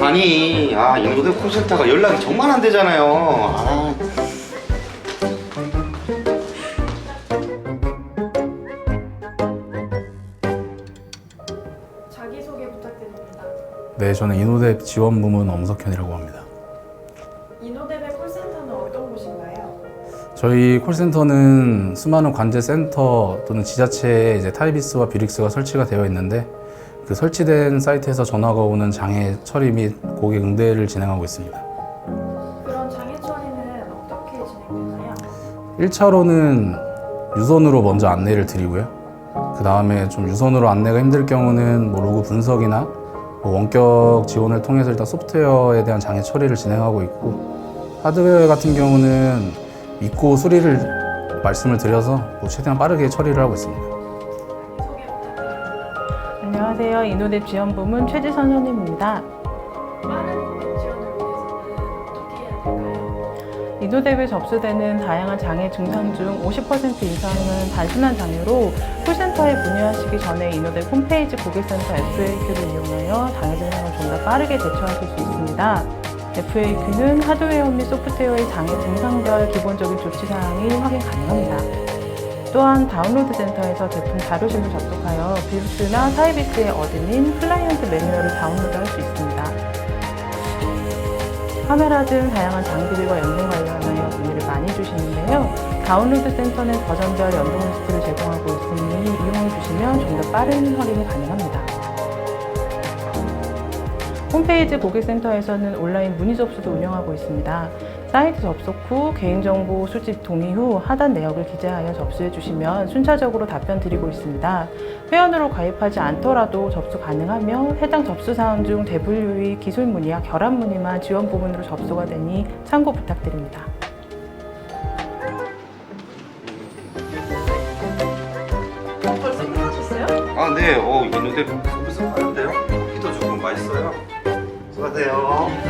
아니, 아, 인고대 콜센터가 연락이 정말 안 되잖아요. 아. 자기소개 부탁드립니다. 네, 저는 인호대 지원 부문 엄석현이라고 합니다. 인호대배 콜센터는 어떤 곳인가요? 저희 콜센터는 수많은 관제 센터 또는 지자체에 이제 타이비스와 비릭스가 설치가 되어 있는데 그 설치된 사이트에서 전화가 오는 장애 처리 및 고객 응대를 진행하고 있습니다. 그런 장애 처리는 어떻게 진행되나요? 1차로는 유선으로 먼저 안내를 드리고요. 그 다음에 좀 유선으로 안내가 힘들 경우는 뭐 로그 분석이나 뭐 원격 지원을 통해서 일단 소프트웨어에 대한 장애 처리를 진행하고 있고 하드웨어 같은 경우는 믿고 수리를 말씀을 드려서 뭐 최대한 빠르게 처리를 하고 있습니다. 안녕하세요. 인호대 지원부문 최지선 현임입니다. 빠른 고객 지원을 위해서는 어떻게 해야 될까요? 인호대에 접수되는 다양한 장애 증상 중 50% 이상은 단순한 장애로 콜센터에 문의하시기 전에 인호대 홈페이지 고객센터 FAQ를 이용하여 장애 증상을 좀 더 빠르게 대처하실 수 있습니다. FAQ는 하드웨어 및 소프트웨어의 장애 증상별 기본적인 조치사항이 확인 가능합니다. 또한 다운로드 센터에서 제품 자료실로 접속하여 비루스나 타이비스의 어드민 클라이언트 매뉴얼을 다운로드할 수 있습니다. 카메라 등 다양한 장비들과 연동 관련하여 문의를 많이 주시는데요. 다운로드 센터는 버전별 연동 리스트를 제공하고 있으니 이용해 주시면 좀 더 빠른 확인이 가능합니다. 홈페이지 고객센터에서는 온라인 문의 접수도 운영하고 있습니다. 사이트 접속 후 개인정보 수집 동의 후 하단 내역을 기재하여 접수해 주시면 순차적으로 답변 드리고 있습니다. 회원으로 가입하지 않더라도 접수 가능하며 해당 접수 사항 중 대분류의 기술 문의와 결합 문의만 지원 부분으로 접수가 되니 참고 부탁드립니다. 벌써 끝나셨어요? 아, 네. 어, 인후대 서비스 빠른데요? 수고하세요.